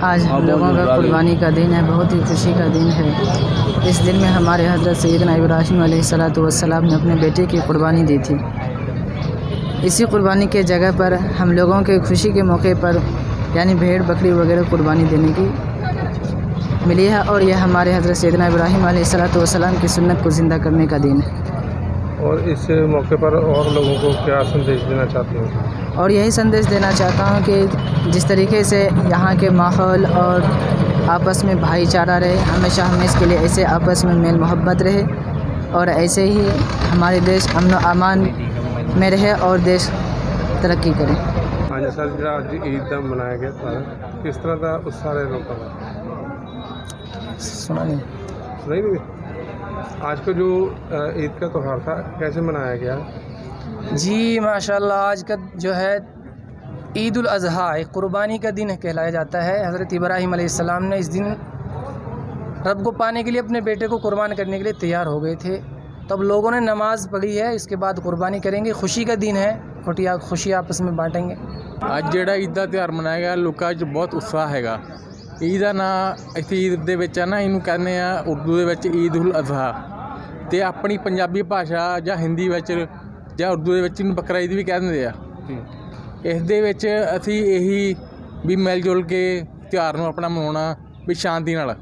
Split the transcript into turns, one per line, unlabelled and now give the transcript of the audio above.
آج ہم لوگوں کا قربانی کا دن ہے بہت ہی خوشی کا دن ہے۔ اس دن میں ہمارے حضرت سیدنا ابراہیم علیہ الصلاۃ والسلام نے اپنے بیٹے کی قربانی دی تھی۔ اسی قربانی کے جگہ پر ہم لوگوں کے خوشی کے موقع پر یعنی بھیڑ بکری وغیرہ قربانی دینے کی ملی ہے اور یہ ہمارے حضرت سیدنا ابراہیم علیہ الصلاۃ والسلام کی سنت کو زندہ کرنے کا دن ہے۔
اور اس موقع پر اور لوگوں کو کیا سندیش دینا چاہتے ہو؟
اور یہی سندیش دینا چاہتا ہوں کہ جس طریقے سے یہاں کے ماحول اور آپس میں بھائی چارہ رہے ہمیشہ ہمیں اس کے لیے ایسے آپس میں میل محبت رہے اور ایسے ہی ہمارے دیش امن و امان میں رہے اور دیش ترقی کرے۔
ہاں جی سر جڑا اج عید دا منایا گیا تھا۔ کس طرح دا اس سارے
سنا نہیں۔
نہیں نہیں۔ آج کا جو عید کا تہوار تھا کیسے منایا گیا؟
جی ماشاء اللہ آج کا جو ہے عید الاضحیٰ ایک قربانی کا دن کہلایا جاتا ہے حضرت ابراہیم علیہ السلام نے اس دن رب کو پانے کے لیے اپنے بیٹے کو قربان کرنے کے لیے تیار ہو گئے تھے تب لوگوں نے نماز پڑھی ہے اس کے بعد قربانی کریں گے خوشی کا دن ہے کھوٹیا خوشی آپس میں بانٹیں گے
ਅੱਜ ਜਿਹੜਾ ਈਦ ਦਾ ਤਿਉਹਾਰ ਮਨਾਇਆ ਗਿਆ ਲੋਕਾਂ 'ਚ ਬਹੁਤ ਉਤਸ਼ਾਹ ਹੈਗਾ ਈਦ ਦਾ ਨਾਂ ਇੱਥੇ ਈਦ ਦੇ ਵਿੱਚ ਆ ਨਾ ਇਹਨੂੰ ਕਹਿੰਦੇ ਆ ਉਰਦੂ ਦੇ ਵਿੱਚ ਈਦ ਉਲ ਅਜ਼ਹਾ ਤੇ ਆਪਣੀ ਪੰਜਾਬੀ ਭਾਸ਼ਾ ਜਾਂ ਹਿੰਦੀ ਵਿੱਚ ਜਾਂ ਉਰਦੂ ਦੇ ਵਿੱਚ ਇਹਨੂੰ ਬੱਕਰਾ ਈਦ ਵੀ ਕਹਿ ਦਿੰਦੇ ਆ। ਇਸ ਦੇ ਵਿੱਚ ਅਸੀਂ ਇਹੀ ਵੀ ਮਿਲ ਜੁਲ ਕੇ ਤਿਉਹਾਰ ਨੂੰ ਆਪਣਾ ਮਨਾਉਣਾ ਵੀ ਸ਼ਾਂਤੀ ਨਾਲ।